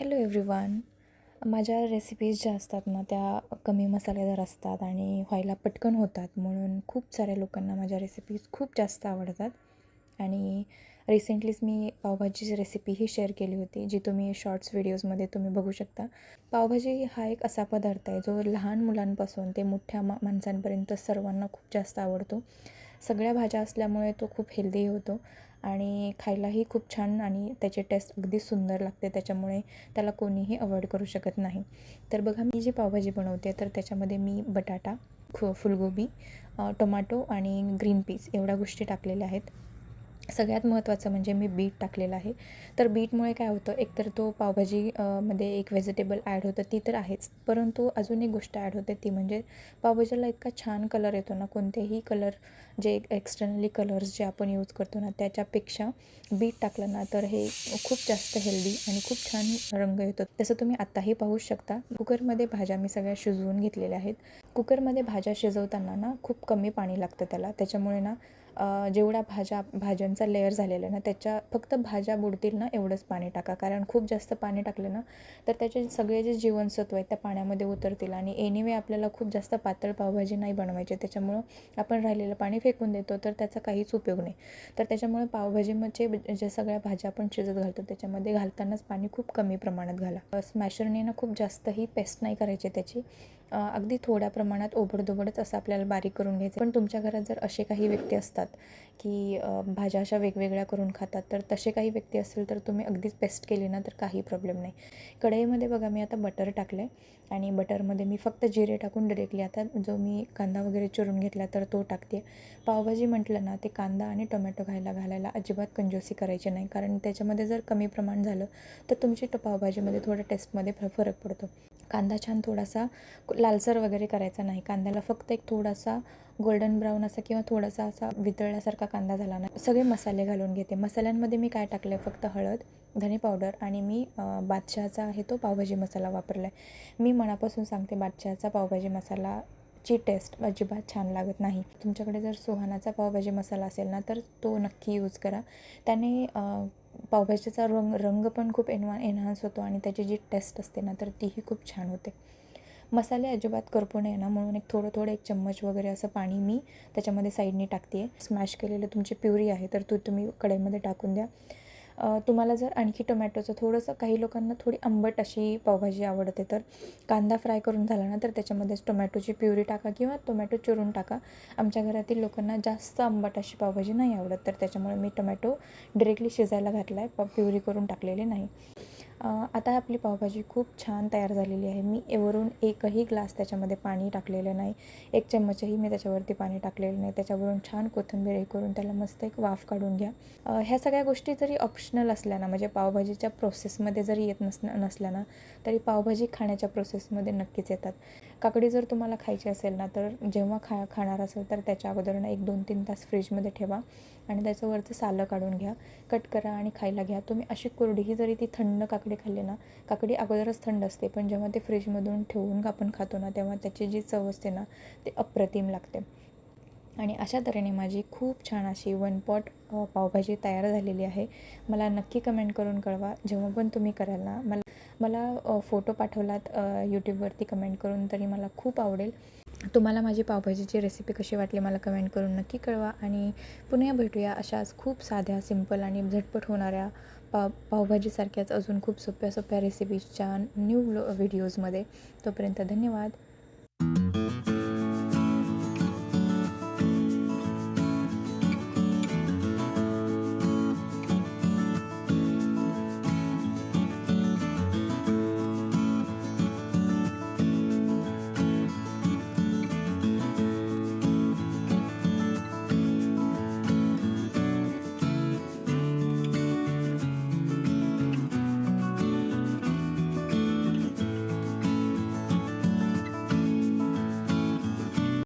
Hello everyone माझ्या recipes ज्या असतात ना त्या कमी मसालेदार असतात आणि व्हायला पटकन होतात. म्हणून खूप साऱ्या लोकांना माझ्या रेसिपीज खूप जास्त आवडतात. आणि रिसेंटलीच मी पावभाजीची रेसिपीही शेअर केली होती जी तुम्ही शॉर्ट्स व्हिडिओजमध्ये तुम्ही बघू शकता. पावभाजी हा एक असा पदार्थ आहे जो लहान मुलांपासून ते मोठ्या मा माणसांपर्यंत सर्वांना खूप जास्त आवडतो. सगळ्या भाज्या असल्यामुळे तो खूप हेल्दी होतो. आणि खायलाही खूप छान आणि त्याची टेस्ट अगदी सुंदर लागते. त्याच्यामुळे त्याला कोणीही अवॉइड करू शकत नाही. तर बघा मी जी पावभाजी बनवते तर त्याच्यामध्ये मी बटाटा खु फुलगोबी टोमॅटो आणि ग्रीन पीस एवढ्या गोष्टी टाकलेल्या आहेत. सगळ्यात महत्त्वाचं म्हणजे मी बीट टाकलेलं आहे. तर बीटमुळे काय होतं एकतर तो पावभाजी मध्ये एक व्हेजिटेबल ॲड होतं ती तर आहेच. परंतु अजून एक गोष्ट ॲड होते ती म्हणजे पावभाजीला इतका छान कलर येतो ना कोणतेही कलर जे एक्सटर्नली कलर्स जे आपण यूज करतो ना त्याच्यापेक्षा बीट टाकलं ना तर हे खूप जास्त हेल्दी आणि खूप छान रंग येतो. तसं तुम्ही आत्ताही पाहू शकता कुकरमध्ये भाज्या मी सगळ्या शिजवून घेतलेल्या आहेत. कुकरमध्ये भाज्या शिजवताना ना खूप कमी पाणी लागतं त्याला. त्याच्यामुळे ना जेवढ्या भाज्या भाज्यांचा लेअर झालेला आहे ना त्याच्या फक्त भाज्या बुडतील ना एवढंच पाणी टाका. कारण खूप जास्त पाणी टाकलं ना तर त्याचे सगळे जे जीवनसत्व आहेत त्या पाण्यामध्ये उतरतील. आणि एनिवे आपल्याला खूप जास्त पातळ पावभाजी नाही बनवायची. त्याच्यामुळं आपण राहिलेलं पाणी फेकून देतो तर त्याचा काहीच उपयोग नाही. तर त्याच्यामुळे पावभाजीमध्ये जे सगळ्या भाज्या आपण शिजत घालतो त्याच्यामध्ये घालतानाच पाणी खूप कमी प्रमाणात घाला. स्मॅशरने ना खूप जास्तही पेस्ट नाही करायची त्याची. अगदी थोड्या प्रमाणात ओबडधोबडच असं आपल्याला बारीक करून घ्यायचं. पण तुमच्या घरात जर असे काही व्यक्ती असतात की भाज्या अशा वेगवेगळ्या करून खातात तर तसे काही व्यक्ती असतील तर तुम्ही अगदीच पेस्ट केली ना तर काही प्रॉब्लेम नाही. कढईमध्ये बघा मी आता बटर टाकलं आहे आणि बटरमध्ये मी फक्त जिरे टाकून डिरेक्टली आता जो मी कांदा वगैरे चिरून घेतला तर तो टाकते. पावभाजी म्हटलं ना ते कांदा आणि टोमॅटो खायला घालायला अजिबात कंजोसी करायची नाही. कारण त्याच्यामध्ये जर कमी प्रमाण झालं तर तुमची पावभाजीमध्ये थोडं टेस्टमध्ये फरक पडतो. कांदा छान थोडासा लालसर वगैरे करायचा नाही. कांद्याला फक्त एक थोडासा गोल्डन ब्राऊन असा किंवा थोडासा असा वितळल्यासारखा कांदा झाला ना सगळे मसाले घालून घेते. मसाल्यांमध्ये मी काय टाकलं आहे फक्त हळद धने पावडर आणि मी बादशहाचा आहे तो पावभाजी मसाला वापरला आहे मी मनापासून सांगते बादशहाचा पावभाजी मसाला ची टेस्ट अजिबात छान लागत नाही. तुमच्याकडे जर सुहानाचा पावभाजी मसाला असेल ना तर तो नक्की यूज करा. त्याने पावभाजीचा रंग रंग पण खूप एनवा एनहान्स होतो आणि त्याची जी टेस्ट असते ना तर तीही खूप छान होते. मसाले अजिबात करपू नये ना म्हणून एक थोडं थोडं एक चम्मच वगैरे असं पाणी मी त्याच्यामध्ये साईडने टाकते आहे स्मॅश केलेलं तुमची प्युरी आहे तर तू तुम्ही कढईमध्ये टाकून द्या. तुम्हाला जर आणखी टोमॅटोचं थोडंसं काही लोकांना थोडी आंबट अशी पावभाजी आवडते तर कांदा फ्राय करून झाला ना तर त्याच्यामध्येच टोमॅटोची प्युरी टाका किंवा टोमॅटो चिरून टाका. आमच्या घरातील लोकांना जास्त आंबट अशी पावभाजी नाही आवडत तर त्याच्यामुळे मी टोमॅटो डिरेक्टली शिजायला घातला आहे प्युरी करून टाकलेली नाही. आता आपली पावभाजी खूप छान तयार झालेली आहे. मी वरून एकही ग्लास त्याच्यामध्ये पाणी टाकलेलं नाही. एक चम्मचही मी त्याच्यावरती पाणी टाकलेलं नाही. त्याच्यावरून छान कोथिंबीर हे करून त्याला मस्त एक वाफ काढून घ्या. ह्या सगळ्या गोष्टी जरी ऑप्शनल असल्या ना म्हणजे पावभाजीच्या प्रोसेसमध्ये जरी येत नस नसल्या ना तरी पावभाजी खाण्याच्या प्रोसेसमध्ये नक्कीच येतात. काकडी जर तुम्हाला खायची असेल ना तर जेव्हा खा खाणार असेल तर त्याच्या अगोदर ना एक दोन तीन तास फ्रीजमध्ये ठेवा आणि त्याच्यावरचं सालं काढून घ्या. कट करा आणि खायला घ्या. तुम्ही अशी कोरडीही जरी ती थंड काकडी खाल्ली ना काकडी अगोदरच थंड असते पण जेव्हा ते फ्रीजमधून ठेवून आपण खातो ना तेव्हा त्याची जी चव असते ना ते अप्रतिम लागते. आणि अशा तऱ्हेने माझी खूप छान अशी वन पॉट पावभाजी तयार झालेली आहे. मला नक्की कमेंट करून कळवा. जेव्हा पण तुम्ही कराल ना मला मला फोटो पाठवलात यूट्यूबवरती कमेंट करून तरी मला खूप आवडेल. तुम्हाला माझी पावभाजीची रेसिपी कशी वाटली मला कमेंट करून नक्की कळवा. आणि पुन्हा भेटूया अशाच खूप साध्या सिंपल आणि झटपट होणाऱ्या पाव पावभाजीसारख्याच अजून खूप सोप्या सोप्या रेसिपीजच्या न्यू व्हिडिओजमध्ये तोपर्यंत धन्यवाद.